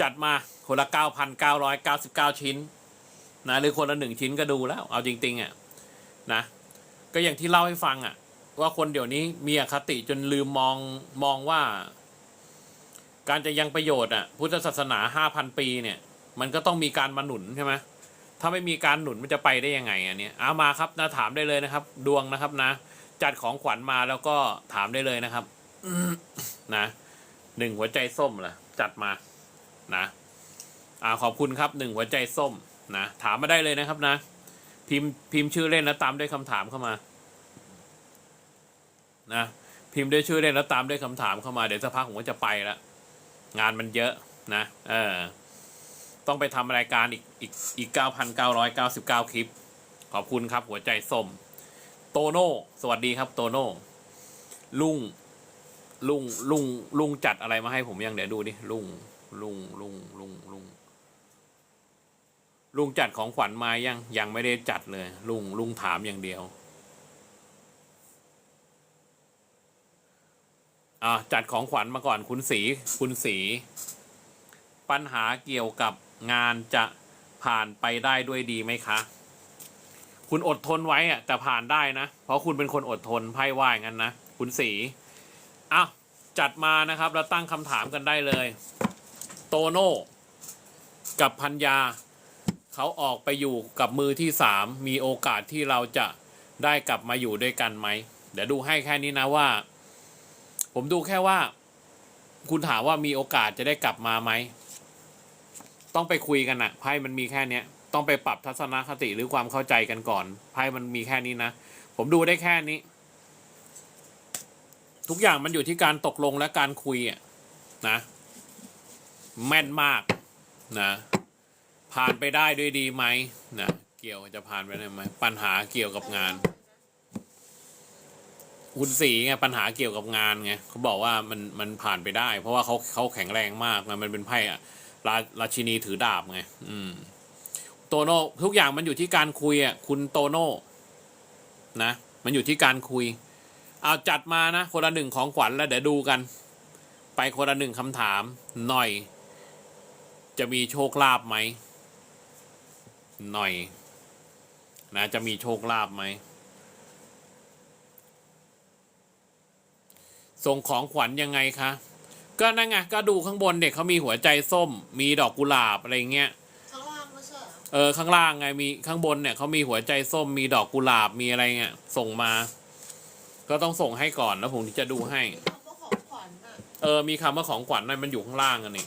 จัดมาคนละเก้าพันเก้าร้อยเก้าสิบเก้าชิ้นนะหรือคนละหนึ่งชิ้นก็ดูแล้ว เอาจริงๆอะนะก็อย่างที่เล่าให้ฟังอะ ว่าคนเดี๋ยวนี้มีอคติจนลืมมองมองว่า การจะยังประโยชน์อะพุทธศาสนาห้าพันปีเนี่ย มันก็ต้องมีการมาหนุนใช่ไหมถ้าไม่มีการหนุนมันจะไปได้ยังไงอันนี้เอามาครับนะถามได้เลยนะครับ ดวงนะครับนะ จัดของขวัญมาแล้วก็ถามได้เลยนะครับนะหนึ่งหัวใจส้มล่ะ จัดมา นะอ่าขอบคุณครับหนึ่งหัวใจส้มนะถามมาได้เลยนะครับนะ พิมพ์พิมพ์ชื่อเล่นแล้วตามด้วยคำถามเข้ามานะพิมพ์ด้วยชื่อเล่นแล้วตามด้วยคำถามเข้ามาเดี๋ยวสักพักผมก็จะไปละงานมันเยอะนะเออต้องไปทำรายการอีกอีกอีกเก้าพันเก้าร้อยเก้าสิบเก้าคลิป ขอบคุณครับหัวใจส้ม โตโน่สวัสดีครับโตโน่ลุงลุงลุงลุงจัดอะไรมาให้ผมยังเดี๋ยวดูดิลุง ลุงลุงลุงลุงลุงจัดของขวัญมายังยังไม่ได้จัดเลย ลุงลุงถามอย่างเดียวอ่าจัดของขวัญมาก่อนคุณสีคุณสี ปัญหาเกี่ยวกับงานจะผ่านไปได้ด้วยดีไหมคะ คุณอดทนไว้อะจะผ่านได้นะ เพราะคุณเป็นคนอดทนไพ่ว่ายงั้นนะ คุณสีอ้าจัดมานะครับ แล้วตั้งคำถามกันได้เลย โตโน่กับพัญญาเขาออกไปอยู่กับมือที่สามมีโอกาสที่เราจะได้กลับมาอยู่ด้วยกันไหม เดี๋ยวดูให้แค่นี้นะว่า ผมดูแค่ว่า คุณถามว่ามีโอกาสจะได้กลับมาไหม ต้องไปคุยกันอะไพ่มันมีแค่เนี้ย ต้องไปปรับทัศนคติหรือความเข้าใจกันก่อนไพ่มันมีแค่นี้นะ ผมดูได้แค่นี้ ทุกอย่างมันอยู่ที่การตกลงและการคุยอะนะ แม่นมากนะผ่านไปได้ด้วยดีไหมนะเกี่ยวจะผ่านไปได้ไหมปัญหาเกี่ยวกับงานคุณสีไงปัญหาเกี่ยวกับงานไงเขาบอกว่ามันมันผ่านไปได้ เพราะว่าเขาเขาแข็งแรงมากนะมันเป็นไพ่อะราราชินีถือดาบไงอืมโตโน่ทุกอย่างมันอยู่ที่การคุยอะคุณโตโน่นะมันอยู่ที่การคุย เอาจัดมานะคนละหนึ่งของขวัญแล้วเดี๋ยวดูกัน ไปคนละหนึ่งคำถามหน่อย จะมีโชคลาภไหม หน่อย นะ จะมีโชคลาภไหม ส่งของขวัญยังไงคะ ก็นั่นไง ก็ดูข้างบนเด็กเขามีหัวใจส้ม มีดอกกุหลาบอะไรเงี้ย ข้างล่างไม่ใช่เหรอเออ ข้างล่างไง มีข้างบนเนี่ยเขามีหัวใจส้ม มีดอกกุหลาบ มีอะไรเงี้ย ส่งมา ก็ต้องส่งให้ก่อนแล้วผมถึงจะดูให้ คำว่าของขวัญอะ เออ มีคำว่าของขวัญนั่นมันอยู่ข้างล่างกันนี่